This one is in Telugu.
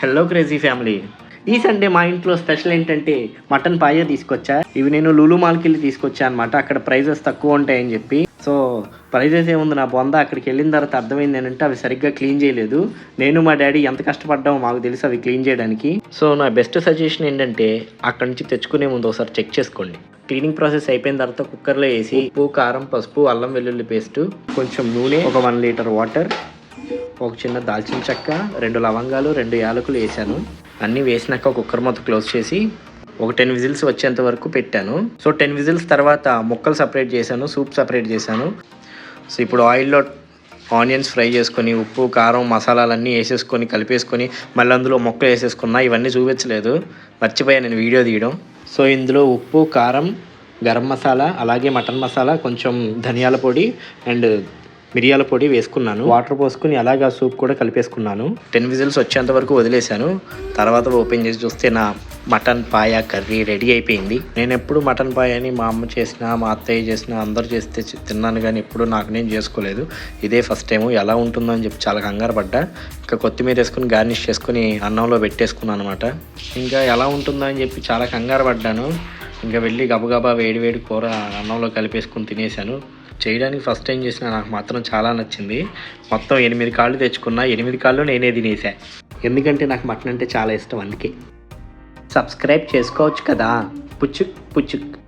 హలో క్రేజీ ఫ్యామిలీ ఈ సండే మా ఇంట్లో స్పెషల్ ఏంటంటే మటన్ పాయ తీసుకొచ్చా. ఇవి నేను లూలు మాల్కి వెళ్ళి తీసుకొచ్చా అనమాట అక్కడ ప్రైజెస్ తక్కువ ఉంటాయని చెప్పి. సో ప్రైజెస్ ఏముంది? నా బొంద అక్కడికి వెళ్ళిన తర్వాత అర్థమైంది ఏంటంటే అవి సరిగ్గా క్లీన్ చేయలేదు. నేను మా డాడీ ఎంత కష్టపడ్డామో మాకు తెలుసు అవి క్లీన్ చేయడానికి. సో నా బెస్ట్ సజెషన్ ఏంటంటే అక్కడి నుంచి తెచ్చుకునే ముందు ఒకసారి చెక్ చేసుకోండి. క్లీనింగ్ ప్రాసెస్ అయిపోయిన తర్వాత కుక్కర్లో వేసి ఉప్పు కారం పసుపు అల్లం వెల్లుల్లి పేస్ట్ కొంచెం నూనె ఒక వన్ లీటర్ వాటర్ ఒక చిన్న దాల్చిన చెక్క రెండు లవంగాలు రెండు యాలకులు వేసాను అన్నీ వేసినాక కుక్కర్ మొత్తం క్లోజ్ చేసి ఒక టెన్ విజిల్స్ వచ్చేంత వరకు పెట్టాను. సో టెన్ విజిల్స్ తర్వాత ముక్కలు సపరేట్ చేశాను సూప్ సపరేట్ చేశాను. సో ఇప్పుడు ఆయిల్లో ఆనియన్స్ ఫ్రై చేసుకొని ఉప్పు కారం మసాలాలన్నీ వేసేసుకొని కలిపేసుకొని మళ్ళీ అందులో మొక్కలు వేసేసుకున్నా ఇవన్నీ చూపించలేదు. మర్చిపోయా నేను వీడియో తీయడం. సో ఇందులో ఉప్పు కారం గరం మసాలా అలాగే మటన్ మసాలా కొంచెం ధనియాల పొడి అండ్ మిరియాల పొడి వేసుకున్నాను. వాటర్ పోసుకుని అలాగే ఆ సూప్ కూడా కలిపేసుకున్నాను. టెన్ విజిల్స్ వచ్చేంత వరకు వదిలేశాను. తర్వాత ఓపెన్ చేసి చూస్తే నా మటన్ పాయ కర్రీ రెడీ అయిపోయింది. నేను ఎప్పుడు మటన్ పాయని మా అమ్మ చేసిన మా అత్తయ్య చేసిన అందరు చేస్తే తిన్నాను కానీ ఎప్పుడు నాకు నేను చేసుకోలేదు. ఇదే ఫస్ట్ టైం ఎలా ఉంటుందో అని చెప్పి చాలా కంగారు పడ్డా. ఇంకా కొత్తిమీర వేసుకుని గార్నిష్ చేసుకుని అన్నంలో పెట్టేసుకున్నాను అనమాట ఇంకా ఎలా ఉంటుందో అని చెప్పి చాలా కంగారు పడ్డాను. ఇంకా వెళ్ళి గబగబా వేడి వేడి కూర అన్నంలో కలిపేసుకుని తినేసాను చేయడానికి ఫస్ట్ టైం చేసిన నాకు మాత్రం చాలా నచ్చింది. మొత్తం ఎనిమిది కాళ్ళు తెచ్చుకున్నా ఎనిమిది కాళ్ళు నేనే తినేసా. ఎందుకంటే నాకు మటన్ అంటే చాలా ఇష్టం అందుకే. సబ్స్క్రైబ్ చేసుకోవచ్చు కదా. పుచ్చుక్ పుచ్చుక్.